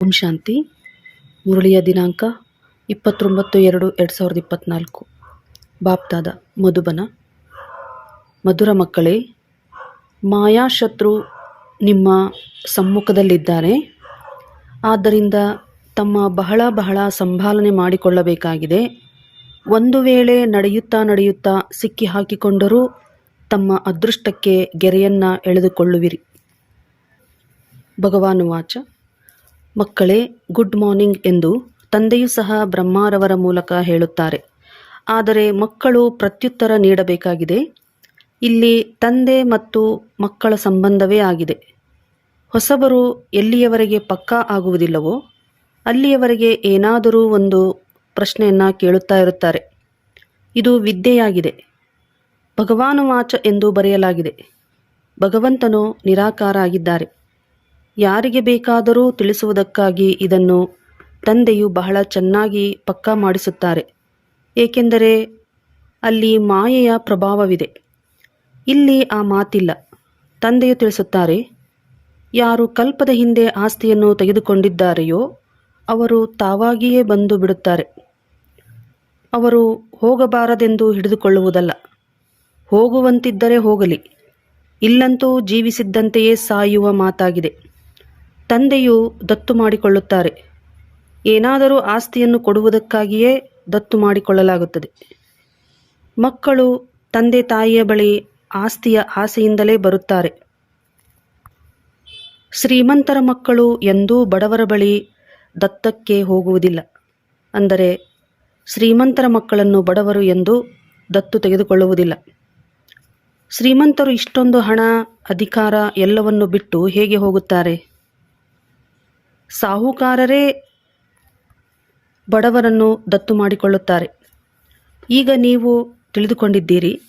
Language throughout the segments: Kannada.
ಓಂ ಶಾಂತಿ. ಮುರಳಿಯ ದಿನಾಂಕ ಇಪ್ಪತ್ತೊಂಬತ್ತು ಎರಡು ಎರಡು ಸಾವಿರದ ಇಪ್ಪತ್ತ್ನಾಲ್ಕು ಬಾಪ್ತಾದ ಮಧುಬನ. ಮಧುರ ಮಕ್ಕಳೇ ಮಾಯಾಶತ್ರು ನಿಮ್ಮ ಸಮ್ಮುಖದಲ್ಲಿದ್ದಾರೆ. ಆದ್ದರಿಂದ ತಮ್ಮ ಬಹಳ ಬಹಳ ಸಂಭಾಲನೆ ಮಾಡಿಕೊಳ್ಳಬೇಕಾಗಿದೆ. ಒಂದು ವೇಳೆ ನಡೆಯುತ್ತಾ ನಡೆಯುತ್ತಾ ಸಿಕ್ಕಿ ಹಾಕಿಕೊಂಡರೂ ತಮ್ಮ ಅದೃಷ್ಟಕ್ಕೆ ಗೆರೆಯನ್ನು ಎಳೆದುಕೊಳ್ಳುವಿರಿ. ಭಗವಾನು ವಾಚ. ಮಕ್ಕಳೇ, ಗುಡ್ ಮಾರ್ನಿಂಗ್ ಎಂದು ತಂದೆಯೂ ಸಹ ಬ್ರಹ್ಮಾರವರ ಮೂಲಕ ಹೇಳುತ್ತಾರೆ. ಆದರೆ ಮಕ್ಕಳು ಪ್ರತ್ಯುತ್ತರ ನೀಡಬೇಕಾಗಿದೆ. ಇಲ್ಲಿ ತಂದೆ ಮತ್ತು ಮಕ್ಕಳ ಸಂಬಂಧವೇ ಆಗಿದೆ. ಹೊಸಬರು ಎಲ್ಲಿಯವರೆಗೆ ಪಕ್ಕಾ ಆಗುವುದಿಲ್ಲವೋ, ಅಲ್ಲಿಯವರೆಗೆ ಏನಾದರೂ ಒಂದು ಪ್ರಶ್ನೆಯನ್ನು ಕೇಳುತ್ತಾ ಇರುತ್ತಾರೆ. ಇದು ವಿದ್ಯೆಯಾಗಿದೆ. ಭಗವಾನು ವಾಚ ಎಂದು ಬರೆಯಲಾಗಿದೆ. ಭಗವಂತನು ನಿರಾಕಾರ ಆಗಿದ್ದಾರೆ. ಯಾರಿಗೆ ಬೇಕಾದರೂ ತಿಳಿಸುವುದಕ್ಕಾಗಿ ಇದನ್ನು ತಂದೆಯು ಬಹಳ ಚೆನ್ನಾಗಿ ಪಕ್ಕಾ ಮಾಡಿಸುತ್ತಾರೆ. ಏಕೆಂದರೆ ಅಲ್ಲಿ ಮಾಯೆಯ ಪ್ರಭಾವವಿದೆ. ಇಲ್ಲಿ ಆ ಮಾತಿಲ್ಲ. ತಂದೆಯು ತಿಳಿಸುತ್ತಾರೆ, ಯಾರು ಕಲ್ಪದ ಹಿಂದೆ ಆಸ್ತಿಯನ್ನು ತೆಗೆದುಕೊಂಡಿದ್ದಾರೆಯೋ ಅವರು ತಾವಾಗಿಯೇ ಬಂದು ಬಿಡುತ್ತಾರೆ. ಅವರು ಹೋಗಬಾರದೆಂದು ಹಿಡಿದುಕೊಳ್ಳುವುದಲ್ಲ. ಹೋಗುವಂತಿದ್ದರೆ ಹೋಗಲಿ. ಇಲ್ಲಂತೂ ಜೀವಿಸಿದ್ದಂತೆಯೇ ಸಾಯುವ ಮಾತಾಗಿದೆ. ತಂದೆಯು ದತ್ತು ಮಾಡಿಕೊಳ್ಳುತ್ತಾರೆ. ಏನಾದರೂ ಆಸ್ತಿಯನ್ನು ಕೊಡುವುದಕ್ಕಾಗಿಯೇ ದತ್ತು ಮಾಡಿಕೊಳ್ಳಲಾಗುತ್ತದೆ. ಮಕ್ಕಳು ತಂದೆ ತಾಯಿಯ ಬಳಿ ಆಸ್ತಿಯ ಆಸೆಯಿಂದಲೇ ಬರುತ್ತಾರೆ. ಶ್ರೀಮಂತರ ಮಕ್ಕಳು ಎಂದೂ ಬಡವರ ಬಳಿ ದತ್ತಕ್ಕೆ ಹೋಗುವುದಿಲ್ಲ. ಅಂದರೆ, ಶ್ರೀಮಂತರ ಮಕ್ಕಳನ್ನು ಬಡವರು ಎಂದು ದತ್ತು ತೆಗೆದುಕೊಳ್ಳುವುದಿಲ್ಲ. ಶ್ರೀಮಂತರು ಇಷ್ಟೊಂದು ಹಣ, ಅಧಿಕಾರ ಎಲ್ಲವನ್ನು ಬಿಟ್ಟು ಹೇಗೆ ಹೋಗುತ್ತಾರೆ? ಸಾಹುಕಾರರೇ ಬಡವರನ್ನು ದತ್ತು ಮಾಡಿಕೊಳ್ಳುತ್ತಾರೆ. ಈಗ ನೀವು ತಿಳಿದುಕೊಂಡಿದ್ದೀರಿ,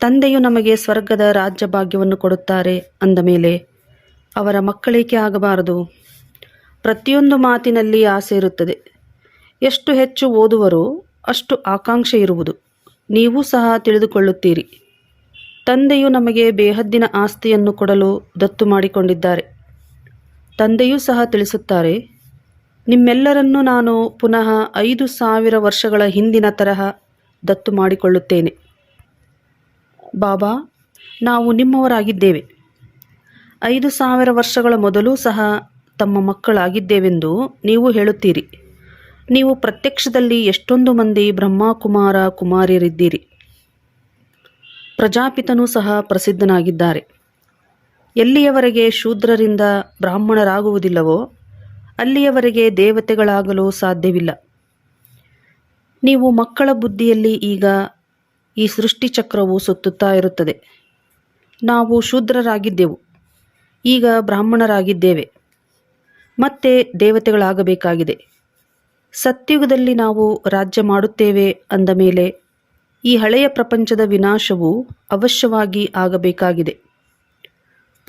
ತಂದೆಯು ನಮಗೆ ಸ್ವರ್ಗದ ರಾಜ್ಯ ಭಾಗ್ಯವನ್ನು ಕೊಡುತ್ತಾರೆ ಅಂದ ಮೇಲೆ ಅವರ ಮಕ್ಕಳೇಕೆ ಆಗಬಾರದು? ಪ್ರತಿಯೊಂದು ಮಾತಿನಲ್ಲಿ ಆಸೆ ಇರುತ್ತದೆ. ಎಷ್ಟು ಹೆಚ್ಚು ಓದುವರೋ ಅಷ್ಟು ಆಕಾಂಕ್ಷೆ ಇರುವುದು. ನೀವು ಸಹ ತಿಳಿದುಕೊಳ್ಳುತ್ತೀರಿ. ತಂದೆಯು ನಮಗೆ ಬೇಹದ್ದಿನ ಆಸ್ತಿಯನ್ನು ಕೊಡಲು ದತ್ತು ಮಾಡಿಕೊಂಡಿದ್ದಾರೆ. ತಂದೆಯೂ ಸಹ ತಿಳಿಸುತ್ತಾರೆ, ನಿಮ್ಮೆಲ್ಲರನ್ನೂ ನಾನು ಪುನಃ ಐದು ಸಾವಿರ ವರ್ಷಗಳ ಹಿಂದಿನ ತರಹ ದತ್ತು ಮಾಡಿಕೊಳ್ಳುತ್ತೇನೆ. ಬಾಬಾ, ನಾವು ನಿಮ್ಮವರಾಗಿದ್ದೇವೆ. ಐದು ಸಾವಿರ ವರ್ಷಗಳ ಮೊದಲೂ ಸಹ ತಮ್ಮ ಮಕ್ಕಳಾಗಿದ್ದೇವೆಂದು ನೀವು ಹೇಳುತ್ತೀರಿ. ನೀವು ಪ್ರತ್ಯಕ್ಷದಲ್ಲಿ ಎಷ್ಟೊಂದು ಮಂದಿ ಬ್ರಹ್ಮಕುಮಾರ ಕುಮಾರಿಯರಿದ್ದೀರಿ. ಪ್ರಜಾಪಿತನೂ ಸಹ ಪ್ರಸಿದ್ಧನಾಗಿದ್ದಾರೆ. ಎಲ್ಲಿಯವರೆಗೆ ಶೂದ್ರರಿಂದ ಬ್ರಾಹ್ಮಣರಾಗುವುದಿಲ್ಲವೋ, ಅಲ್ಲಿಯವರೆಗೆ ದೇವತೆಗಳಾಗಲು ಸಾಧ್ಯವಿಲ್ಲ. ನೀವು ಮಕ್ಕಳ ಬುದ್ಧಿಯಲ್ಲಿ ಈಗ ಈ ಸೃಷ್ಟಿಚಕ್ರವು ಸುತ್ತುತ್ತಾ ಇರುತ್ತದೆ. ನಾವು ಶೂದ್ರರಾಗಿದ್ದೆವು, ಈಗ ಬ್ರಾಹ್ಮಣರಾಗಿದ್ದೇವೆ. ಮತ್ತೆ ದೇವತೆಗಳಾಗಬೇಕಾಗಿದೆ. ಸತ್ಯುಗದಲ್ಲಿ ನಾವು ರಾಜ್ಯ ಮಾಡುತ್ತೇವೆ ಅಂದ ಮೇಲೆ ಈ ಹಳೆಯ ಪ್ರಪಂಚದ ವಿನಾಶವು ಅವಶ್ಯವಾಗಿ ಆಗಬೇಕಾಗಿದೆ.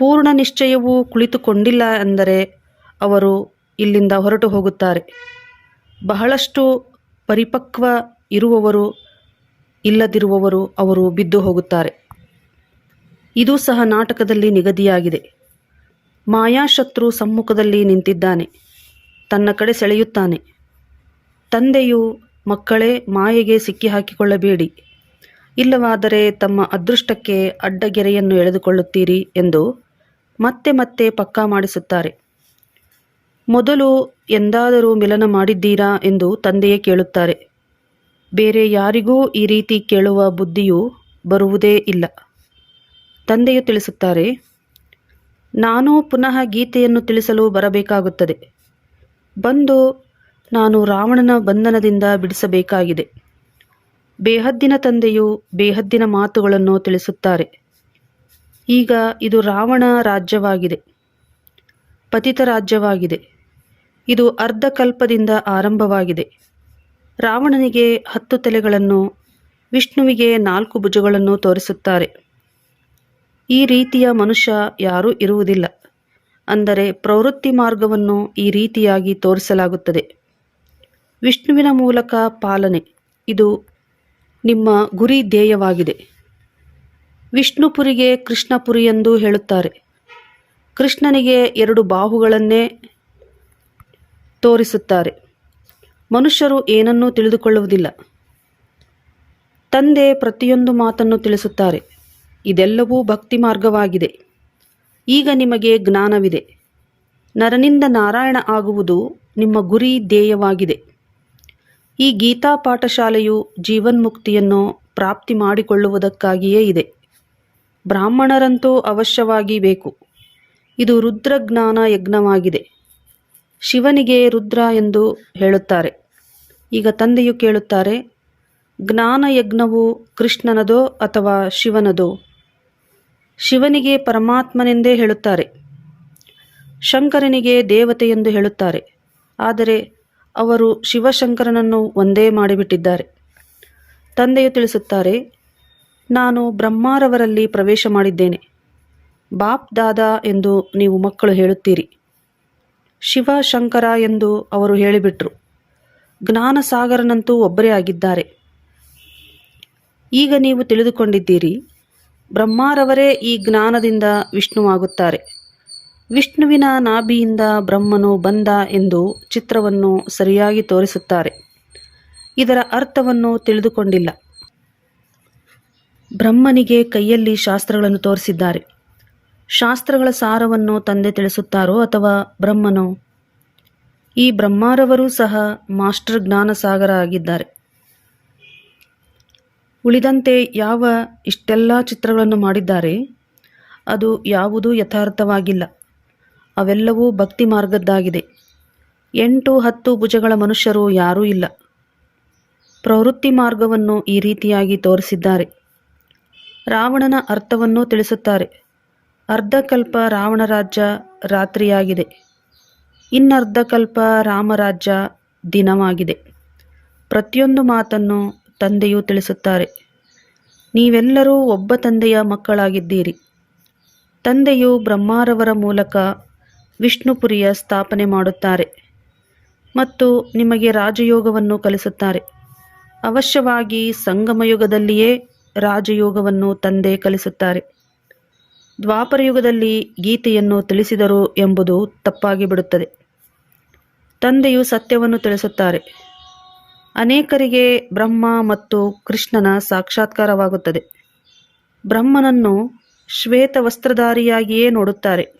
ಪೂರ್ಣ ನಿಶ್ಚಯವೂ ಕುಳಿತುಕೊಂಡಿಲ್ಲ ಅಂದರೆ ಅವರು ಇಲ್ಲಿಂದ ಹೊರಟು ಹೋಗುತ್ತಾರೆ. ಬಹಳಷ್ಟು ಪರಿಪಕ್ವ ಇರುವವರು, ಇಲ್ಲದಿರುವವರು ಅವರು ಬಿದ್ದು ಹೋಗುತ್ತಾರೆ. ಇದು ಸಹ ನಾಟಕದಲ್ಲಿ ನಿಗದಿಯಾಗಿದೆ. ಮಾಯಾಶತ್ರು ಸಮ್ಮುಖದಲ್ಲಿ ನಿಂತಿದ್ದಾನೆ. ತನ್ನ ಕಡೆ ಸೆಳೆಯುತ್ತಾನೆ. ತಂದೆಯು ಮಕ್ಕಳೇ ಮಾಯೆಗೆ ಸಿಕ್ಕಿ ಹಾಕಿಕೊಳ್ಳಬೇಡಿ ಇಲ್ಲವಾದರೆ ತಮ್ಮ ಅದೃಷ್ಟಕ್ಕೆ ಅಡ್ಡಗೆರೆಯನ್ನು ಎಳೆದುಕೊಳ್ಳುತ್ತೀರಿ ಎಂದು ಮತ್ತೆ ಮತ್ತೆ ಪಕ್ಕಾ ಮಾಡಿಸುತ್ತಾರೆ. ಮೊದಲು ಎಂದಾದರೂ ಮಿಲನ ಮಾಡಿದ್ದೀರಾ ಎಂದು ತಂದೆಯೇ ಕೇಳುತ್ತಾರೆ. ಬೇರೆ ಯಾರಿಗೂ ಈ ರೀತಿ ಕೇಳುವ ಬುದ್ಧಿಯು ಬರುವುದೇ ಇಲ್ಲ. ತಂದೆಯು ತಿಳಿಸುತ್ತಾರೆ, ನಾನು ಪುನಃ ಗೀತೆಯನ್ನು ತಿಳಿಸಲು ಬರಬೇಕಾಗುತ್ತದೆ. ಬಂದು ನಾನು ರಾವಣನ ಬಂಧನದಿಂದ ಬಿಡಿಸಬೇಕಾಗಿದೆ. ಬೇಹದ್ದಿನ ತಂದೆಯು ಬೇಹದ್ದಿನ ಮಾತುಗಳನ್ನು ತಿಳಿಸುತ್ತಾರೆ. ಈಗ ಇದು ರಾವಣ ರಾಜ್ಯವಾಗಿದೆ. ಪತಿತ ರಾಜ್ಯವಾಗಿದೆ. ಇದು ಅರ್ಧಕಲ್ಪದಿಂದ ಆರಂಭವಾಗಿದೆ. ರಾವಣನಿಗೆ ಹತ್ತು ತಲೆಗಳನ್ನು, ವಿಷ್ಣುವಿಗೆ ನಾಲ್ಕು ಭುಜಗಳನ್ನು ತೋರಿಸುತ್ತಾರೆ. ಈ ರೀತಿಯ ಮನುಷ್ಯ ಯಾರೂ ಇರುವುದಿಲ್ಲ. ಅಂದರೆ ಪ್ರವೃತ್ತಿ ಮಾರ್ಗವನ್ನು ಈ ರೀತಿಯಾಗಿ ತೋರಿಸಲಾಗುತ್ತದೆ. ವಿಷ್ಣುವಿನ ಮೂಲಕ ಪಾಲನೆ. ಇದು ನಿಮ್ಮ ಗುರಿ ಧ್ಯೇಯವಾಗಿದೆ. ವಿಷ್ಣುಪುರಿಗೆ ಕೃಷ್ಣಪುರಿ ಎಂದು ಹೇಳುತ್ತಾರೆ. ಕೃಷ್ಣನಿಗೆ ಎರಡು ಬಾಹುಗಳನ್ನೇ ತೋರಿಸುತ್ತಾರೆ. ಮನುಷ್ಯರು ಏನನ್ನೂ ತಿಳಿದುಕೊಳ್ಳುವುದಿಲ್ಲ. ತಂದೆ ಪ್ರತಿಯೊಂದು ಮಾತನ್ನು ತಿಳಿಸುತ್ತಾರೆ. ಇದೆಲ್ಲವೂ ಭಕ್ತಿ ಮಾರ್ಗವಾಗಿದೆ. ಈಗ ನಿಮಗೆ ಜ್ಞಾನವಿದೆ. ನರನಿಂದ ನಾರಾಯಣ ಆಗುವುದು ನಿಮ್ಮ ಗುರಿ ಧ್ಯೇಯವಾಗಿದೆ. ಈ ಗೀತಾ ಪಾಠಶಾಲೆಯು ಜೀವನ್ಮುಕ್ತಿಯನ್ನು ಪ್ರಾಪ್ತಿ ಮಾಡಿಕೊಳ್ಳುವುದಕ್ಕಾಗಿಯೇ ಇದೆ. ಬ್ರಾಹ್ಮಣರಂತೂ ಅವಶ್ಯವಾಗಿ ಬೇಕು. ಇದು ರುದ್ರಜ್ಞಾನ ಯಜ್ಞವಾಗಿದೆ. ಶಿವನಿಗೆ ರುದ್ರ ಎಂದು ಹೇಳುತ್ತಾರೆ. ಈಗ ತಂದೆಯು ಕೇಳುತ್ತಾರೆ, ಜ್ಞಾನ ಯಜ್ಞವು ಕೃಷ್ಣನದೋ ಅಥವಾ ಶಿವನದೋ? ಶಿವನಿಗೆ ಪರಮಾತ್ಮನೆಂದೇ ಹೇಳುತ್ತಾರೆ. ಶಂಕರನಿಗೆ ದೇವತೆ ಎಂದು ಹೇಳುತ್ತಾರೆ. ಆದರೆ ಅವರು ಶಿವಶಂಕರನನ್ನು ಒಂದೇ ಮಾಡಿಬಿಟ್ಟಿದ್ದಾರೆ. ತಂದೆಯು ತಿಳಿಸುತ್ತಾರೆ ನಾನು ಬ್ರಹ್ಮಾರವರಲ್ಲಿ ಪ್ರವೇಶ ಮಾಡಿದ್ದೇನೆ. ಬಾಪ್ ದಾದಾ ಎಂದು ನೀವು ಮಕ್ಕಳು ಹೇಳುತ್ತೀರಿ. ಶಿವ ಶಂಕರ ಎಂದು ಅವರು ಹೇಳಿಬಿಟ್ರು. ಜ್ಞಾನಸಾಗರನಂತೂ ಒಬ್ಬರೇ ಆಗಿದ್ದಾರೆ. ಈಗ ನೀವು ತಿಳಿದುಕೊಂಡಿದ್ದೀರಿ, ಬ್ರಹ್ಮಾರವರೇ ಈ ಜ್ಞಾನದಿಂದ ವಿಷ್ಣುವಾಗುತ್ತಾರೆ. ವಿಷ್ಣುವಿನ ನಾಭಿಯಿಂದ ಬ್ರಹ್ಮನು ಬಂದ ಎಂದು ಚಿತ್ರವನ್ನು ಸರಿಯಾಗಿ ತೋರಿಸುತ್ತಾರೆ. ಇದರ ಅರ್ಥವನ್ನು ತಿಳಿದುಕೊಂಡಿಲ್ಲ. ಬ್ರಹ್ಮನಿಗೆ ಕೈಯಲ್ಲಿ ಶಾಸ್ತ್ರಗಳನ್ನು ತೋರಿಸಿದ್ದಾರೆ. ಶಾಸ್ತ್ರಗಳ ಸಾರವನ್ನು ತಂದೆ ತಿಳಿಸುತ್ತಾರೋ ಅಥವಾ ಬ್ರಹ್ಮನೋ? ಈ ಬ್ರಹ್ಮಾರವರೂ ಸಹ ಮಾಸ್ಟರ್ ಜ್ಞಾನಸಾಗರ ಆಗಿದ್ದಾರೆ. ಉಳಿದಂತೆ ಯಾವ ಇಷ್ಟೆಲ್ಲ ಚಿತ್ರಗಳನ್ನು ಮಾಡಿದ್ದಾರೆ? ಅದು ಯಾವುದೂ ಯಥಾರ್ಥವಾಗಿಲ್ಲ. ಅವೆಲ್ಲವೂ ಭಕ್ತಿ ಮಾರ್ಗದ್ದಾಗಿದೆ. ಎಂಟು ಹತ್ತು ಭುಜಗಳ ಮನುಷ್ಯರು ಯಾರೂ ಇಲ್ಲ. ಪ್ರವೃತ್ತಿ ಮಾರ್ಗವನ್ನು ಈ ರೀತಿಯಾಗಿ ತೋರಿಸಿದ್ದಾರೆ. ರಾವಣನ ಅರ್ಥವನ್ನು ತಿಳಿಸುತ್ತಾರೆ. ಅರ್ಧಕಲ್ಪ ರಾವಣ ರಾಜ್ಯ ರಾತ್ರಿಯಾಗಿದೆ. ಇನ್ನರ್ಧಕಲ್ಪ ರಾಮರಾಜ್ಯ ದಿನವಾಗಿದೆ. ಪ್ರತಿಯೊಂದು ಮಾತನ್ನು ತಂದೆಯು ತಿಳಿಸುತ್ತಾರೆ. ನೀವೆಲ್ಲರೂ ಒಬ್ಬ ತಂದೆಯ ಮಕ್ಕಳಾಗಿದ್ದೀರಿ. ತಂದೆಯು ಬ್ರಹ್ಮಾರವರ ಮೂಲಕ ವಿಷ್ಣುಪುರಿಯ ಸ್ಥಾಪನೆ ಮಾಡುತ್ತಾರೆ ಮತ್ತು ನಿಮಗೆ ರಾಜಯೋಗವನ್ನು ಕಲಿಸುತ್ತಾರೆ. ಅವಶ್ಯವಾಗಿ ಸಂಗಮಯುಗದಲ್ಲಿಯೇ ರಾಜಯೋಗವನ್ನು ತಂದೆ ಕಲಿಸುತ್ತಾರೆ. ದ್ವಾಪರಯುಗದಲ್ಲಿ ಗೀತೆಯನ್ನು ತಿಳಿಸಿದರು ಎಂಬುದು ತಪ್ಪಾಗಿ ಬಿಡುತ್ತದೆ. ತಂದೆಯು ಸತ್ಯವನ್ನು ತಿಳಿಸುತ್ತಾರೆ. ಅನೇಕರಿಗೆ ಬ್ರಹ್ಮ ಮತ್ತು ಕೃಷ್ಣನ ಸಾಕ್ಷಾತ್ಕಾರವಾಗುತ್ತದೆ. ಬ್ರಹ್ಮನನ್ನು ಶ್ವೇತ ವಸ್ತ್ರಧಾರಿಯಾಗಿಯೇ ನೋಡುತ್ತಾರೆ.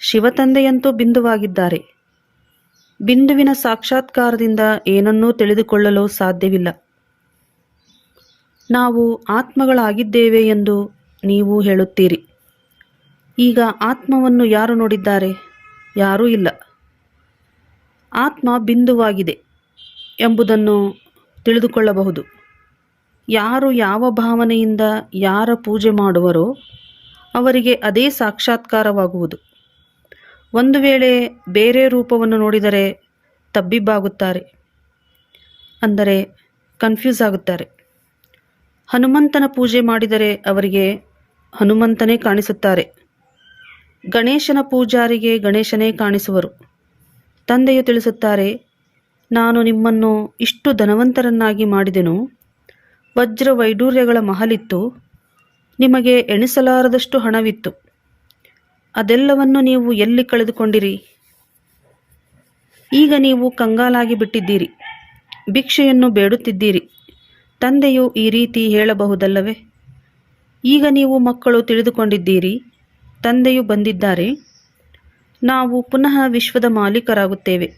ಶಿವತಂದೆಯಂತೂ ಬಿಂದುವಾಗಿದ್ದಾರೆ. ಬಿಂದುವಿನ ಸಾಕ್ಷಾತ್ಕಾರದಿಂದ ಏನನ್ನೂ ತಿಳಿದುಕೊಳ್ಳಲು ಸಾಧ್ಯವಿಲ್ಲ. ನಾವು ಆತ್ಮಗಳಾಗಿದ್ದೇವೆ ಎಂದು ನೀವು ಹೇಳುತ್ತೀರಿ. ಈಗ ಆತ್ಮವನ್ನು ಯಾರು ನೋಡಿದ್ದಾರೆ? ಯಾರೂ ಇಲ್ಲ. ಆತ್ಮ ಬಿಂದುವಾಗಿದೆ ಎಂಬುದನ್ನು ತಿಳಿದುಕೊಳ್ಳಬಹುದು. ಯಾರು ಯಾವ ಭಾವನೆಯಿಂದ ಯಾರ ಪೂಜೆ ಮಾಡುವರೋ ಅವರಿಗೆ ಅದೇ ಸಾಕ್ಷಾತ್ಕಾರವಾಗುವುದು. ಒಂದು ವೇಳೆ ಬೇರೆ ರೂಪವನ್ನು ನೋಡಿದರೆ ತಬ್ಬಿಬ್ಬಾಗುತ್ತಾರೆ. ಅಂದರೆ ಕನ್ಫ್ಯೂಸ್ ಆಗುತ್ತಾರೆ. ಹನುಮಂತನ ಪೂಜೆ ಮಾಡಿದರೆ ಅವರಿಗೆ ಹನುಮಂತನೇ ಕಾಣಿಸುತ್ತಾರೆ. ಗಣೇಶನ ಪೂಜಾರಿಗೆ ಗಣೇಶನೇ ಕಾಣಿಸುವರು. ತಂದೆಯು ತಿಳಿಸುತ್ತಾರೆ, ನಾನು ನಿಮ್ಮನ್ನು ಇಷ್ಟು ಧನವಂತರನ್ನಾಗಿ ಮಾಡಿದೆನು. ವಜ್ರ ವೈಡೂರ್ಯಗಳ ಮಹಲಿತ್ತು. ನಿಮಗೆ ಎಣಿಸಲಾರದಷ್ಟು ಹಣವಿತ್ತು. ಅದೆಲ್ಲವನ್ನು ನೀವು ಎಲ್ಲಿ ಕಳೆದುಕೊಂಡಿರಿ? ಈಗ ನೀವು ಕಂಗಾಲಾಗಿ ಬಿಟ್ಟಿದ್ದೀರಿ. ಭಿಕ್ಷೆಯನ್ನು ಬೇಡುತ್ತಿದ್ದೀರಿ. ತಂದೆಯು ಈ ರೀತಿ ಹೇಳಬಹುದಲ್ಲವೇ? ಈಗ ನೀವು ಮಕ್ಕಳು ತಿಳಿದುಕೊಂಡಿದ್ದೀರಿ, ತಂದೆಯು ಬಂದಿದ್ದಾರೆ. ನಾವು ಪುನಃ ವಿಶ್ವದ ಮಾಲೀಕರಾಗುತ್ತೇವೆ.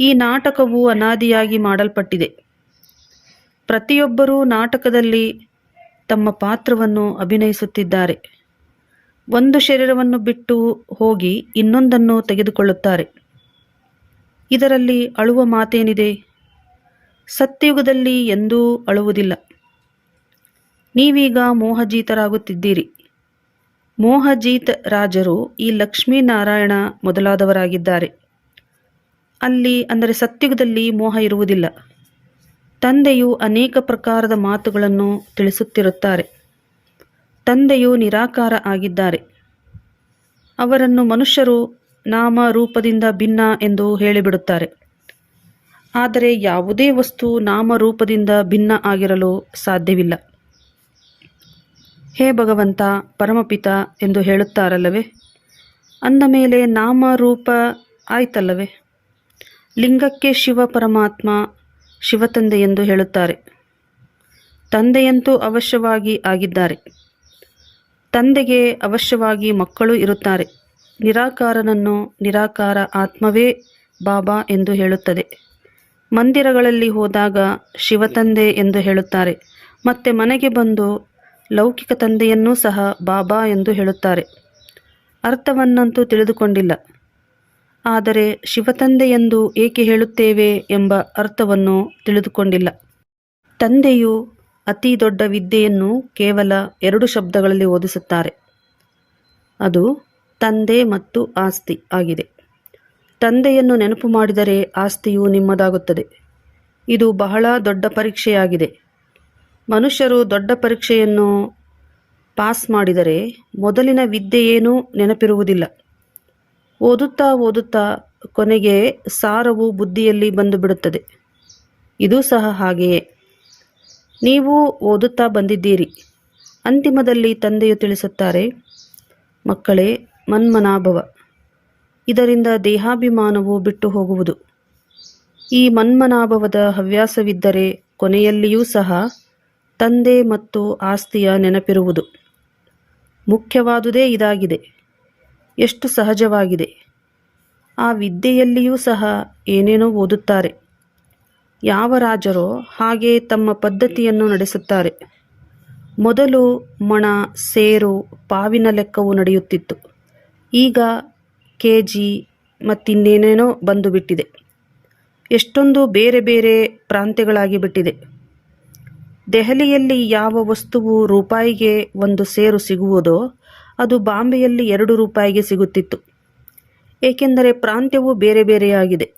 ಈ ನಾಟಕವು ಅನಾದಿಯಾಗಿ ಮಾಡಲ್ಪಟ್ಟಿದೆ. ಪ್ರತಿಯೊಬ್ಬರೂ ನಾಟಕದಲ್ಲಿ ತಮ್ಮ ಪಾತ್ರವನ್ನು ಅಭಿನಯಿಸುತ್ತಿದ್ದಾರೆ. ಒಂದು ಶರೀರವನ್ನು ಬಿಟ್ಟು ಹೋಗಿ ಇನ್ನೊಂದನ್ನು ತೆಗೆದುಕೊಳ್ಳುತ್ತಾರೆ. ಇದರಲ್ಲಿ ಅಳುವ ಮಾತೇನಿದೆ? ಸತ್ಯಯುಗದಲ್ಲಿ ಎಂದೂ ಅಳುವುದಿಲ್ಲ. ನೀವೀಗ ಮೋಹಜೀತರಾಗುತ್ತಿದ್ದೀರಿ. ಮೋಹಜೀತ್ ರಾಜರು ಈ ಲಕ್ಷ್ಮೀನಾರಾಯಣ ಮೊದಲಾದವರಾಗಿದ್ದಾರೆ. ಅಲ್ಲಿ ಅಂದರೆ ಸತ್ಯುಗದಲ್ಲಿ ಮೋಹ ಇರುವುದಿಲ್ಲ. ತಂದೆಯು ಅನೇಕ ಪ್ರಕಾರದ ಮಾತುಗಳನ್ನು ತಿಳಿಸುತ್ತಿರುತ್ತಾರೆ. ತಂದೆಯು ನಿರಾಕಾರ ಆಗಿದ್ದಾರೆ. ಅವರನ್ನು ಮನುಷ್ಯರು ನಾಮ ರೂಪದಿಂದ ಭಿನ್ನ ಎಂದು ಹೇಳಿಬಿಡುತ್ತಾರೆ. ಆದರೆ ಯಾವುದೇ ವಸ್ತು ನಾಮರೂಪದಿಂದ ಭಿನ್ನ ಆಗಿರಲು ಸಾಧ್ಯವಿಲ್ಲ. ಹೇ ಭಗವಂತ, ಪರಮಪಿತ ಎಂದು ಹೇಳುತ್ತಾರಲ್ಲವೇ? ಅಂದ ಮೇಲೆ ನಾಮರೂಪ ಆಯ್ತಲ್ಲವೇ? ಲಿಂಗಕ್ಕೆ ಶಿವ ಪರಮಾತ್ಮ ಶಿವತಂದೆ ಎಂದು ಹೇಳುತ್ತಾರೆ. ತಂದೆಯಂತೂ ಅವಶ್ಯವಾಗಿ ಆಗಿದ್ದಾರೆ. ತಂದೆಗೆ ಅವಶ್ಯವಾಗಿ ಮಕ್ಕಳು ಇರುತ್ತಾರೆ. ನಿರಾಕಾರನನ್ನು ನಿರಾಕಾರ ಆತ್ಮವೇ ಬಾಬಾ ಎಂದು ಹೇಳುತ್ತದೆ. ಮಂದಿರಗಳಲ್ಲಿ ಹೋದಾಗ ಶಿವತಂದೆ ಎಂದು ಹೇಳುತ್ತಾರೆ. ಮತ್ತೆ ಮನೆಗೆ ಬಂದು ಲೌಕಿಕ ತಂದೆಯನ್ನೂ ಸಹ ಬಾಬಾ ಎಂದು ಹೇಳುತ್ತಾರೆ. ಅರ್ಥವನ್ನಂತೂ ತಿಳಿದುಕೊಂಡಿಲ್ಲ. ಆದರೆ ಶಿವತಂದೆ ಎಂದು ಏಕೆ ಹೇಳುತ್ತೇವೆ ಎಂಬ ಅರ್ಥವನ್ನು ತಿಳಿದುಕೊಂಡಿಲ್ಲ. ತಂದೆಯು ಅತಿ ದೊಡ್ಡ ವಿದ್ಯೆಯನ್ನು ಕೇವಲ ಎರಡು ಶಬ್ದಗಳಲ್ಲಿ ಓದಿಸುತ್ತಾರೆ. ಅದು ತಂದೆ ಮತ್ತು ಆಸ್ತಿ ಆಗಿದೆ. ತಂದೆಯನ್ನು ನೆನಪು ಮಾಡಿದರೆ ಆಸ್ತಿಯು ನಿಮ್ಮದಾಗುತ್ತದೆ. ಇದು ಬಹಳ ದೊಡ್ಡ ಪರೀಕ್ಷೆಯಾಗಿದೆ. ಮನುಷ್ಯರು ದೊಡ್ಡ ಪರೀಕ್ಷೆಯನ್ನು ಪಾಸ್ ಮಾಡಿದರೆ ಮೊದಲಿನ ವಿದ್ಯೆಯೇನೂ ನೆನಪಿರುವುದಿಲ್ಲ. ಓದುತ್ತಾ ಓದುತ್ತಾ ಕೊನೆಗೆ ಸಾರವು ಬುದ್ಧಿಯಲ್ಲಿ ಬಂದು ಬಿಡುತ್ತದೆ ಇದು ಸಹ ಹಾಗೆಯೇ. ನೀವು ಓದುತ್ತಾ ಬಂದಿದ್ದೀರಿ. ಅಂತಿಮದಲ್ಲಿ ತಂದೆಯು ತಿಳಿಸುತ್ತಾರೆ, ಮಕ್ಕಳೇ, ಮನ್ಮನಾಭವ. ಇದರಿಂದ ದೇಹಾಭಿಮಾನವು ಬಿಟ್ಟು ಹೋಗುವುದು. ಈ ಮನ್ಮನಾಭವದ ಹವ್ಯಾಸವಿದ್ದರೆ ಕೊನೆಯಲ್ಲಿಯೂ ಸಹ ತಂದೆ ಮತ್ತು ಆಸ್ತಿಯ ನೆನಪಿರುವುದು. ಮುಖ್ಯವಾದುದೇ ಇದಾಗಿದೆ. ಎಷ್ಟು ಸಹಜವಾಗಿದೆ. ಆ ವಿದ್ಯೆಯಲ್ಲಿಯೂ ಸಹ ಏನೇನೋ ಓದುತ್ತಾರೆ. ಯಾವ ರಾಜರೋ ಹಾಗೆ ತಮ್ಮ ಪದ್ಧತಿಯನ್ನು ನಡೆಸುತ್ತಾರೆ. ಮೊದಲು ಮಣ, ಸೇರು, ಪಾವಿನ ಲೆಕ್ಕವು ನಡೆಯುತ್ತಿತ್ತು. ಈಗ ಕೆ ಜಿ ಮತ್ತಿನ್ನೇನೇನೋ ಬಂದು ಬಿಟ್ಟಿದೆ ಎಷ್ಟೊಂದು ಬೇರೆ ಬೇರೆ ಪ್ರಾಂತ್ಯಗಳಾಗಿ ಬಿಟ್ಟಿದೆ. ದೆಹಲಿಯಲ್ಲಿ ಯಾವ ವಸ್ತುವು ರೂಪಾಯಿಗೆ ಒಂದು ಸೇರು ಸಿಗುವುದೋ ಅದು ಬಾಂಬೆಯಲ್ಲಿ ಎರಡು ರೂಪಾಯಿಗೆ ಸಿಗುತ್ತಿತ್ತು. ಏಕೆಂದರೆ ಪ್ರಾಂತ್ಯವು ಬೇರೆ ಬೇರೆಯಾಗಿದೆ.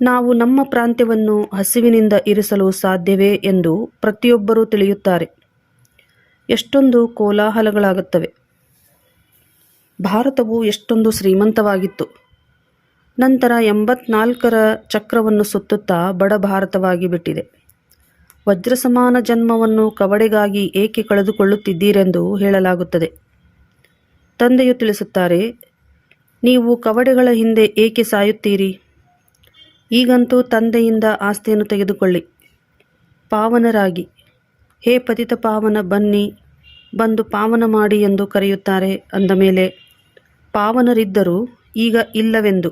ನಾವು ನಮ್ಮ ಪ್ರಾಂತ್ಯವನ್ನು ಹಸಿವಿನಿಂದ ಇರಿಸಲು ಸಾಧ್ಯವೇ ಎಂದು ಪ್ರತಿಯೊಬ್ಬರೂ ತಿಳಿಯುತ್ತಾರೆ. ಎಷ್ಟೊಂದು ಕೋಲಾಹಲಗಳಾಗುತ್ತವೆ. ಭಾರತವು ಎಷ್ಟೊಂದು ಶ್ರೀಮಂತವಾಗಿತ್ತು. ನಂತರ ಎಂಬತ್ನಾಲ್ಕರ ಚಕ್ರವನ್ನು ಸುತ್ತುತ್ತಾ ಬಡ ಭಾರತವಾಗಿ ಬಿಟ್ಟಿದೆ. ವಜ್ರಸಮಾನ ಜನ್ಮವನ್ನು ಕವಡೆಗಾಗಿ ಏಕೆ ಕಳೆದುಕೊಳ್ಳುತ್ತಿದ್ದೀರೆಂದು ಹೇಳಲಾಗುತ್ತದೆ. ತಂದೆಯು ತಿಳಿಸುತ್ತಾರೆ, ನೀವು ಕವಡೆಗಳ ಹಿಂದೆ ಏಕೆ ಸಾಯುತ್ತೀರಿ? ಈಗಂತೂ ತಂದೆಯಿಂದ ಆಸ್ತಿಯನ್ನು ತೆಗೆದುಕೊಳ್ಳಿ. ಪಾವನರಾಗಿ. ಹೇ ಪತಿತ ಪಾವನ ಬನ್ನಿ, ಬಂದು ಪಾವನ ಮಾಡಿ ಎಂದು ಕರೆಯುತ್ತಾರೆ ಅಂದ ಮೇಲೆ ಪಾವನರಿದ್ದರೂ ಈಗ ಇಲ್ಲವೆಂದು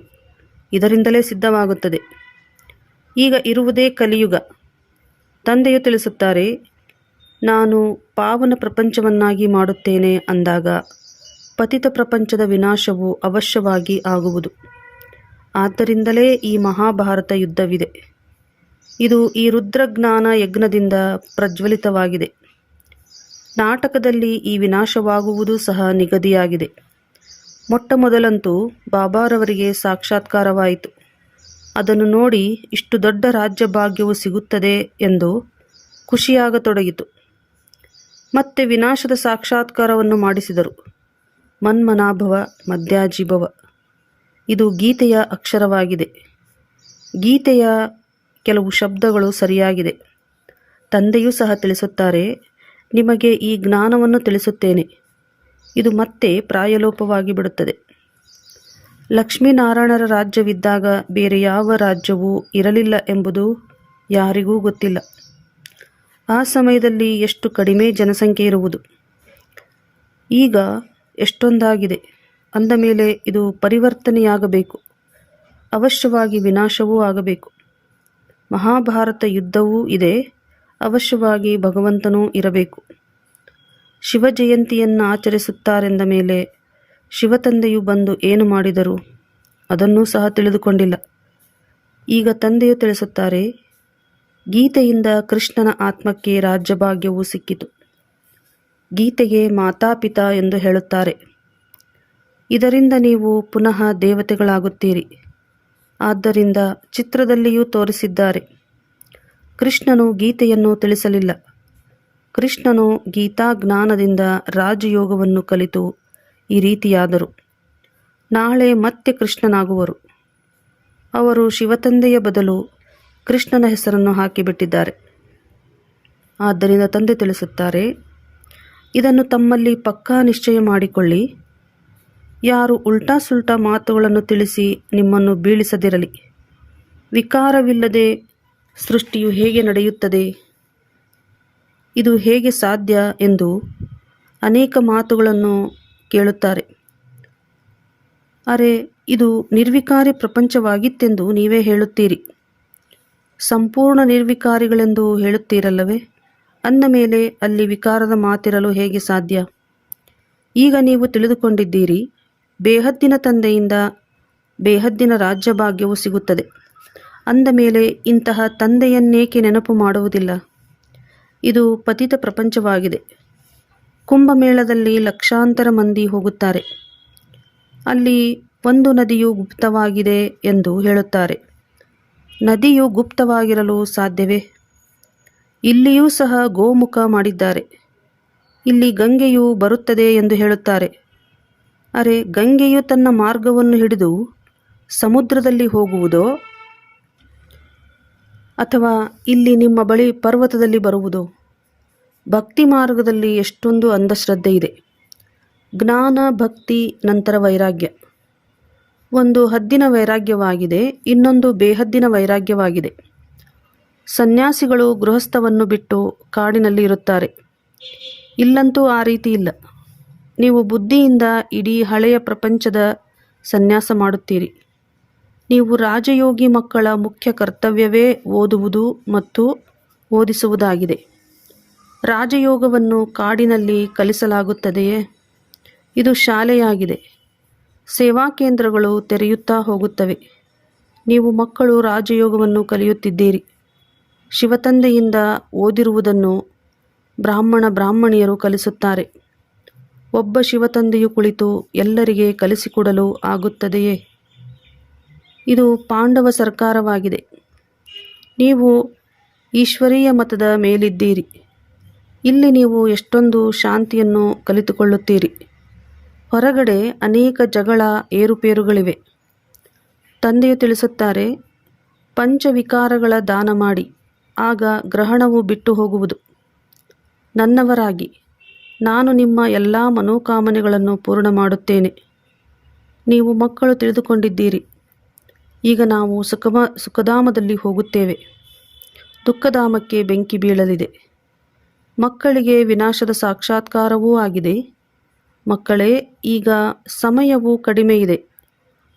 ಇದರಿಂದಲೇ ಸಿದ್ಧವಾಗುತ್ತದೆ. ಈಗ ಇರುವುದೇ ಕಲಿಯುಗ. ತಂದೆಯು ತಿಳಿಸುತ್ತಾರೆ, ನಾನು ಪಾವನ ಪ್ರಪಂಚವನ್ನಾಗಿ ಮಾಡುತ್ತೇನೆ ಅಂದಾಗ ಪತಿತ ಪ್ರಪಂಚದ ವಿನಾಶವು ಅವಶ್ಯವಾಗಿ ಆಗುವುದು. ಆದ್ದರಿಂದಲೇ ಈ ಮಹಾಭಾರತ ಯುದ್ಧವಿದೆ. ಇದು ಈ ರುದ್ರಜ್ಞಾನ ಯಜ್ಞದಿಂದ ಪ್ರಜ್ವಲಿತವಾಗಿದೆ. ನಾಟಕದಲ್ಲಿ ಈ ವಿನಾಶವಾಗುವುದು ಸಹ ನಿಗದಿಯಾಗಿದೆ. ಮೊಟ್ಟ ಮೊದಲಂತೂ ಬಾಬಾರವರಿಗೆ ಸಾಕ್ಷಾತ್ಕಾರವಾಯಿತು. ಅದನ್ನು ನೋಡಿ ಇಷ್ಟು ದೊಡ್ಡ ರಾಜ್ಯ ಭಾಗ್ಯವು ಸಿಗುತ್ತದೆ ಎಂದು ಖುಷಿಯಾಗತೊಡಗಿತು. ಮತ್ತೆ ವಿನಾಶದ ಸಾಕ್ಷಾತ್ಕಾರವನ್ನು ಮಾಡಿಸಿದರು. ಮನ್ಮನಾಭವ, ಮಧ್ಯಾಜಿಭವ. ಇದು ಗೀತೆಯ ಅಕ್ಷರವಾಗಿದೆ. ಗೀತೆಯ ಕೆಲವು ಶಬ್ದಗಳು ಸರಿಯಾಗಿದೆ. ತಂದೆಯೂ ಸಹ ತಿಳಿಸುತ್ತಾರೆ, ನಿಮಗೆ ಈ ಜ್ಞಾನವನ್ನು ತಿಳಿಸುತ್ತೇನೆ. ಇದು ಮತ್ತೆ ಪ್ರಾಯಲೋಪವಾಗಿ ಬಿಡುತ್ತದೆ. ಲಕ್ಷ್ಮೀನಾರಾಯಣರ ರಾಜ್ಯವಿದ್ದಾಗ ಬೇರೆ ಯಾವ ರಾಜ್ಯವೂ ಇರಲಿಲ್ಲ ಎಂಬುದು ಯಾರಿಗೂ ಗೊತ್ತಿಲ್ಲ. ಆ ಸಮಯದಲ್ಲಿ ಎಷ್ಟು ಕಡಿಮೆ ಜನಸಂಖ್ಯೆ ಇರುವುದು? ಈಗ ಎಷ್ಟೊಂದಾಗಿದೆ? ಅಂದ ಮೇಲೆ ಇದು ಪರಿವರ್ತನೆಯಾಗಬೇಕು. ಅವಶ್ಯವಾಗಿ ವಿನಾಶವೂ ಆಗಬೇಕು. ಮಹಾಭಾರತ ಯುದ್ಧವೂ ಇದೆ. ಅವಶ್ಯವಾಗಿ ಭಗವಂತನೂ ಇರಬೇಕು. ಶಿವಜಯಂತಿಯನ್ನು ಆಚರಿಸುತ್ತಾರೆಂದ ಮೇಲೆ ಶಿವತಂದೆಯು ಬಂದು ಏನು ಮಾಡಿದರು ಅದನ್ನೂ ಸಹ ತಿಳಿದುಕೊಂಡಿಲ್ಲ. ಈಗ ತಂದೆಯು ತಿಳಿಸುತ್ತಾರೆ, ಗೀತೆಯಿಂದ ಕೃಷ್ಣನ ಆತ್ಮಕ್ಕೆ ರಾಜ್ಯಭಾಗ್ಯವು ಸಿಕ್ಕಿತು. ಗೀತೆಗೆ ಮಾತಾಪಿತಾ ಎಂದು ಹೇಳುತ್ತಾರೆ. ಇದರಿಂದ ನೀವು ಪುನಃ ದೇವತೆಗಳಾಗುತ್ತೀರಿ. ಆದ್ದರಿಂದ ಚಿತ್ರದಲ್ಲಿಯೂ ತೋರಿಸಿದ್ದಾರೆ. ಕೃಷ್ಣನು ಗೀತೆಯನ್ನು ತಿಳಿಸಲಿಲ್ಲ. ಕೃಷ್ಣನು ಗೀತಾ ಜ್ಞಾನದಿಂದ ರಾಜಯೋಗವನ್ನು ಕಲಿತು ಈ ರೀತಿಯಾದರು. ನಾಳೆ ಮತ್ತೆ ಕೃಷ್ಣನಾಗುವರು. ಅವರು ಶಿವತಂದೆಯ ಬದಲು ಕೃಷ್ಣನ ಹೆಸರನ್ನು ಹಾಕಿಬಿಟ್ಟಿದ್ದಾರೆ. ಆದ್ದರಿಂದ ತಂದೆ ತಿಳಿಸುತ್ತಾರೆ, ಇದನ್ನು ತಮ್ಮಲ್ಲಿ ಪಕ್ಕಾ ನಿಶ್ಚಯ ಮಾಡಿಕೊಳ್ಳಿ. ಯಾರು ಉಲ್ಟಾ ಸುಲ್ಟಾ ಮಾತುಗಳನ್ನು ತಿಳಿಸಿ ನಿಮ್ಮನ್ನು ಬೀಳಿಸದಿರಲಿ. ವಿಕಾರವಿಲ್ಲದೆ ಸೃಷ್ಟಿಯು ಹೇಗೆ ನಡೆಯುತ್ತದೆ? ಇದು ಹೇಗೆ ಸಾಧ್ಯ ಎಂದು ಅನೇಕ ಮಾತುಗಳನ್ನು ಕೇಳುತ್ತಾರೆ. ಅರೆ, ಇದು ನಿರ್ವಿಕಾರಿ ಪ್ರಪಂಚವಾಗಿತ್ತೆಂದು ನೀವೇ ಹೇಳುತ್ತೀರಿ. ಸಂಪೂರ್ಣ ನಿರ್ವಿಕಾರಿಗಳೆಂದು ಹೇಳುತ್ತೀರಲ್ಲವೇ? ಅಂದ ಮೇಲೆ ಅಲ್ಲಿ ವಿಕಾರದ ಮಾತಿರಲು ಹೇಗೆ ಸಾಧ್ಯ? ಈಗ ನೀವು ತಿಳಿದುಕೊಂಡಿದ್ದೀರಿ, ಬೇಹದ್ದಿನ ತಂದೆಯಿಂದ ಬೇಹದ್ದಿನ ರಾಜ್ಯಭಾಗ್ಯವು ಸಿಗುತ್ತದೆ. ಅಂದ ಮೇಲೆ ಇಂತಹ ತಂದೆಯನ್ನೇಕೆ ನೆನಪು ಮಾಡುವುದಿಲ್ಲ? ಇದು ಪತಿತ ಪ್ರಪಂಚವಾಗಿದೆ. ಕುಂಭಮೇಳದಲ್ಲಿ ಲಕ್ಷಾಂತರ ಮಂದಿ ಹೋಗುತ್ತಾರೆ. ಅಲ್ಲಿ ಒಂದು ನದಿಯು ಗುಪ್ತವಾಗಿದೆ ಎಂದು ಹೇಳುತ್ತಾರೆ. ನದಿಯು ಗುಪ್ತವಾಗಿರಲು ಸಾಧ್ಯವೇ? ಇಲ್ಲಿಯೂ ಸಹ ಗೋಮುಖ ಮಾಡಿದ್ದಾರೆ. ಇಲ್ಲಿ ಗಂಗೆಯು ಬರುತ್ತದೆ ಎಂದು ಹೇಳುತ್ತಾರೆ. ಅರೆ ಗಂಗೆಯು ತನ್ನ ಮಾರ್ಗವನ್ನು ಹಿಡಿದು ಸಮುದ್ರದಲ್ಲಿ ಹೋಗುವುದೋ ಅಥವಾ ಇಲ್ಲಿ ನಿಮ್ಮ ಬಳಿ ಪರ್ವತದಲ್ಲಿ ಬರುವುದು? ಭಕ್ತಿ ಮಾರ್ಗದಲ್ಲಿ ಎಷ್ಟೊಂದು ಅಂಧಶ್ರದ್ಧೆ ಇದೆ. ಜ್ಞಾನ, ಭಕ್ತಿ, ನಂತರ ವೈರಾಗ್ಯ. ಒಂದು ಹದ್ದಿನ ವೈರಾಗ್ಯವಾಗಿದೆ, ಇನ್ನೊಂದು ಬೇಹದ್ದಿನ ವೈರಾಗ್ಯವಾಗಿದೆ. ಸನ್ಯಾಸಿಗಳು ಗೃಹಸ್ಥವನ್ನು ಬಿಟ್ಟು ಕಾಡಿನಲ್ಲಿ ಇರುತ್ತಾರೆ. ಇಲ್ಲಂತೂ ಆ ರೀತಿ ಇಲ್ಲ. ನೀವು ಬುದ್ಧಿಯಿಂದ ಇಡೀ ಹಳೆಯ ಪ್ರಪಂಚದ ಸನ್ಯಾಸ ಮಾಡುತ್ತೀರಿ. ನೀವು ರಾಜಯೋಗಿ ಮಕ್ಕಳ ಮುಖ್ಯ ಕರ್ತವ್ಯವೇ ಓದುವುದು ಮತ್ತು ಓದಿಸುವುದಾಗಿದೆ. ರಾಜಯೋಗವನ್ನು ಕಾಡಿನಲ್ಲಿ ಕಲಿಸಲಾಗುತ್ತದೆಯೇ? ಇದು ಶಾಲೆಯಾಗಿದೆ. ಸೇವಾ ಕೇಂದ್ರಗಳು ತೆರೆಯುತ್ತಾ ಹೋಗುತ್ತವೆ. ನೀವು ಮಕ್ಕಳು ರಾಜಯೋಗವನ್ನು ಕಲಿಯುತ್ತಿದ್ದೀರಿ. ಶಿವತಂದೆಯಿಂದ ಓದಿರುವುದನ್ನು ಬ್ರಾಹ್ಮಣ ಬ್ರಾಹ್ಮಣಿಯರು ಕಲಿಸುತ್ತಾರೆ. ಒಬ್ಬ ಶಿವತಂದೆಯು ಕುಳಿತು ಎಲ್ಲರಿಗೆ ಕಲಿಸಿಕೊಡಲು ಆಗುತ್ತದೆಯೇ? ಇದು ಪಾಂಡವ ಸರ್ಕಾರವಾಗಿದೆ. ನೀವು ಈಶ್ವರೀಯ ಮತದ ಮೇಲಿದ್ದೀರಿ. ಇಲ್ಲಿ ನೀವು ಎಷ್ಟೊಂದು ಶಾಂತಿಯನ್ನು ಕಲಿತುಕೊಳ್ಳುತ್ತೀರಿ. ಹೊರಗಡೆ ಅನೇಕ ಜಗಳ ಏರುಪೇರುಗಳಿವೆ. ತಂದೆಯು ತಿಳಿಸುತ್ತಾರೆ, ಪಂಚವಿಕಾರಗಳ ದಾನ ಮಾಡಿ, ಆಗ ಗ್ರಹಣವು ಬಿಟ್ಟು ಹೋಗುವುದು. ನನ್ನವರಾಗಿ, ನಾನು ನಿಮ್ಮ ಎಲ್ಲ ಮನೋಕಾಮನೆಗಳನ್ನು ಪೂರ್ಣ ಮಾಡುತ್ತೇನೆ ನೀವು ಮಕ್ಕಳು ತಿಳಿದುಕೊಂಡಿದ್ದೀರಿ. ಈಗ ನಾವು ಸುಖಮ, ಸುಖಧಾಮದಲ್ಲಿ ಹೋಗುತ್ತೇವೆ. ದುಃಖಧಾಮಕ್ಕೆ ಬೆಂಕಿ ಬೀಳಲಿದೆ. ಮಕ್ಕಳಿಗೆ ವಿನಾಶದ ಸಾಕ್ಷಾತ್ಕಾರವೂ ಆಗಿದೆ. ಮಕ್ಕಳೇ, ಈಗ ಸಮಯವೂ ಕಡಿಮೆ ಇದೆ.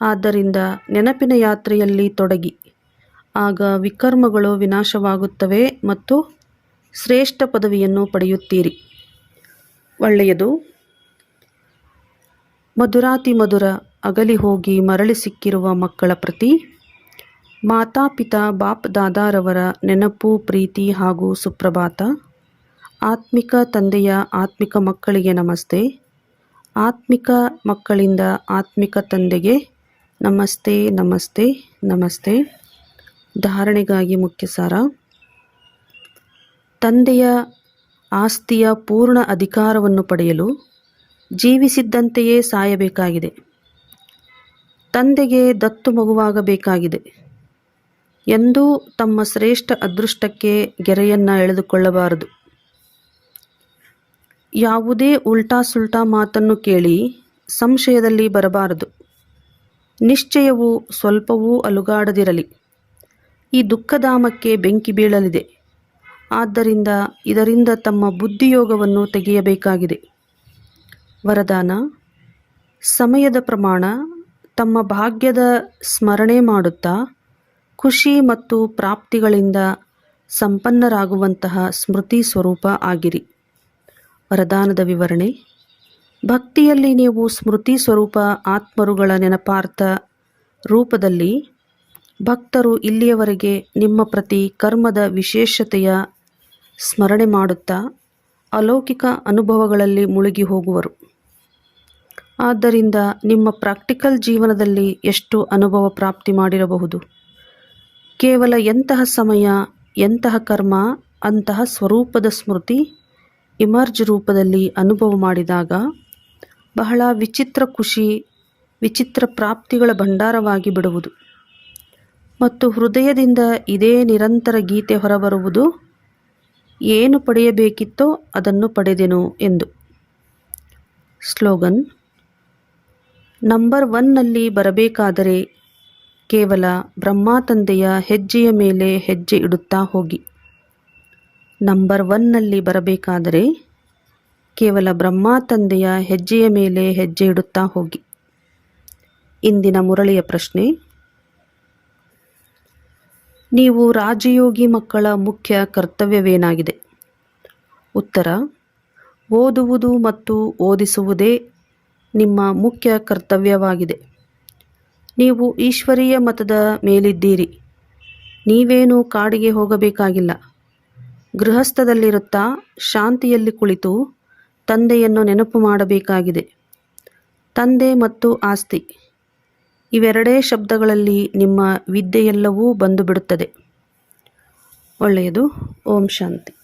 ಆದ್ದರಿಂದ ನೆನಪಿನ ಯಾತ್ರೆಯಲ್ಲಿ ತೊಡಗಿ. ಆಗ ವಿಕರ್ಮಗಳು ವಿನಾಶವಾಗುತ್ತವೆ ಮತ್ತು ಶ್ರೇಷ್ಠ ಪದವಿಯನ್ನು ಪಡೆಯುತ್ತೀರಿ. ಒಳ್ಳೆಯದು. ಮಧುರಾತಿ ಮಧುರ. ಅಗಲಿ ಹೋಗಿ ಮರಳಿ ಸಿಕ್ಕಿರುವ ಮಕ್ಕಳ ಪ್ರತಿ, ಮಾತಾಪಿತಾ ಬಾಪ್ ದಾದಾರವರ ನೆನಪು, ಪ್ರೀತಿ ಹಾಗೂ ಸುಪ್ರಭಾತ, ಆತ್ಮಿಕ ತಂದೆಯ ಆತ್ಮಿಕ ಮಕ್ಕಳಿಗೆ ನಮಸ್ತೆ. ಆತ್ಮಿಕ ಮಕ್ಕಳಿಂದ ಆತ್ಮಿಕ ತಂದೆಗೆ ನಮಸ್ತೆ ನಮಸ್ತೆ ನಮಸ್ತೆ. ಧಾರಣೆಗಾಗಿ ಮುಖ್ಯ ಸಾರ ತಂದೆಯ ಆಸ್ತಿಯ ಪೂರ್ಣ ಅಧಿಕಾರವನ್ನು ಪಡೆಯಲು ಜೀವಿಸಿದ್ದಂತೆಯೇ ಸಾಯಬೇಕಾಗಿದೆ. ತಂದೆಗೆ ದತ್ತು ಮಗುವಾಗಬೇಕಾಗಿದೆ. ಎಂದೂ ತಮ್ಮ ಶ್ರೇಷ್ಠ ಅದೃಷ್ಟಕ್ಕೆ ಗೆರೆಯನ್ನು ಎಳೆದುಕೊಳ್ಳಬಾರದು. ಯಾವುದೇ ಉಲ್ಟಾ ಸುಲ್ಟಾ ಮಾತನ್ನು ಕೇಳಿ ಸಂಶಯದಲ್ಲಿ ಬರಬಾರದು. ನಿಶ್ಚಯವು ಸ್ವಲ್ಪವೂ ಅಲುಗಾಡದಿರಲಿ. ಈ ದುಃಖಧಾಮಕ್ಕೆ ಬೆಂಕಿ ಬೀಳಲಿದೆ. ಆದ್ದರಿಂದ ಇದರಿಂದ ತಮ್ಮ ಬುದ್ಧಿಯೋಗವನ್ನು ತೆಗೆಯಬೇಕಾಗಿದೆ. ವರದಾನ, ಸಮಯದ ಪ್ರಮಾಣ ತಮ್ಮ ಭಾಗ್ಯದ ಸ್ಮರಣೆ ಮಾಡುತ್ತಾ ಖುಷಿ ಮತ್ತು ಪ್ರಾಪ್ತಿಗಳಿಂದ ಸಂಪನ್ನರಾಗುವಂತಹ ಸ್ಮೃತಿ ಸ್ವರೂಪ ಆಗಿರಿ. ವರದಾನದ ವಿವರಣೆ, ಭಕ್ತಿಯಲ್ಲಿ ನೀವು ಸ್ಮೃತಿ ಸ್ವರೂಪ ಆತ್ಮರುಗಳ ನೆನಪಾರ್ಥ ರೂಪದಲ್ಲಿ ಭಕ್ತರು ಇಲ್ಲಿಯವರೆಗೆ ನಿಮ್ಮ ಪ್ರತಿ ಕರ್ಮದ ವಿಶೇಷತೆಯ ಸ್ಮರಣೆ ಮಾಡುತ್ತಾ ಅಲೌಕಿಕ ಅನುಭವಗಳಲ್ಲಿ ಮುಳುಗಿ ಹೋಗುವರು. ಆದ್ದರಿಂದ ನಿಮ್ಮ ಪ್ರಾಕ್ಟಿಕಲ್ ಜೀವನದಲ್ಲಿ ಎಷ್ಟು ಅನುಭವ ಪ್ರಾಪ್ತಿ ಮಾಡಿರಬಹುದು? ಕೇವಲ ಎಂತಹ ಸಮಯ, ಎಂತಹ ಕರ್ಮ, ಅಂತಹ ಸ್ವರೂಪದ ಸ್ಮೃತಿ, ಇಮರ್ಜ್ ರೂಪದಲ್ಲಿ ಅನುಭವ ಮಾಡಿದಾಗ ಬಹಳ ವಿಚಿತ್ರ ಖುಷಿ, ವಿಚಿತ್ರ ಪ್ರಾಪ್ತಿಗಳ ಭಂಡಾರವಾಗಿ ಬಿಡುವುದು. ಮತ್ತು ಹೃದಯದಿಂದ ಇದೇ ನಿರಂತರ ಗೀತೆ ಹೊರಬರುವುದು, ಏನು ಪಡೆಯಬೇಕಿತ್ತೋ ಅದನ್ನು ಪಡೆದೆನು ಎಂದು. ಸ್ಲೋಗನ್ ನಂಬರ್ ಒನ್ನಲ್ಲಿ ಬರಬೇಕಾದರೆ ಕೇವಲ ಬ್ರಹ್ಮ ತಂದೆಯ ಹೆಜ್ಜೆಯ ಮೇಲೆ ಹೆಜ್ಜೆ ಇಡುತ್ತಾ ಹೋಗಿ. ನಂಬರ್ ಒನ್ನಲ್ಲಿ ಬರಬೇಕಾದರೆ ಕೇವಲ ಬ್ರಹ್ಮ ತಂದೆಯ ಹೆಜ್ಜೆಯ ಮೇಲೆ ಹೆಜ್ಜೆ ಇಡುತ್ತಾ ಹೋಗಿ. ಇಂದಿನ ಮುರಳಿಯ ಪ್ರಶ್ನೆ, ನೀವು ರಾಜಯೋಗಿ ಮಕ್ಕಳ ಮುಖ್ಯ ಕರ್ತವ್ಯವೇನಾಗಿದೆ? ಉತ್ತರ, ಓದುವುದು ಮತ್ತು ಓದಿಸುವುದೇ ನಿಮ್ಮ ಮುಖ್ಯ ಕರ್ತವ್ಯವಾಗಿದೆ. ನೀವು ಈಶ್ವರೀಯ ಮತದ ಮೇಲಿದ್ದೀರಿ. ನೀವೇನು ಕಾಡಿಗೆ ಹೋಗಬೇಕಾಗಿಲ್ಲ. ಗೃಹಸ್ಥದಲ್ಲಿರುತ್ತಾ ಶಾಂತಿಯಲ್ಲಿ ಕುಳಿತು ತಂದೆಯನ್ನು ನೆನಪು ಮಾಡಬೇಕಾಗಿದೆ. ತಂದೆ ಮತ್ತು ಆಸ್ತಿ. ಇವೆರಡೇ ಶಬ್ದಗಳಲ್ಲಿ ನಿಮ್ಮ ವಿದ್ಯೆಯೆಲ್ಲವೂ ಬಂದು ಬಿಡುತ್ತದೆ ಒಳ್ಳೆಯದು. ಓಂ ಶಾಂತಿ.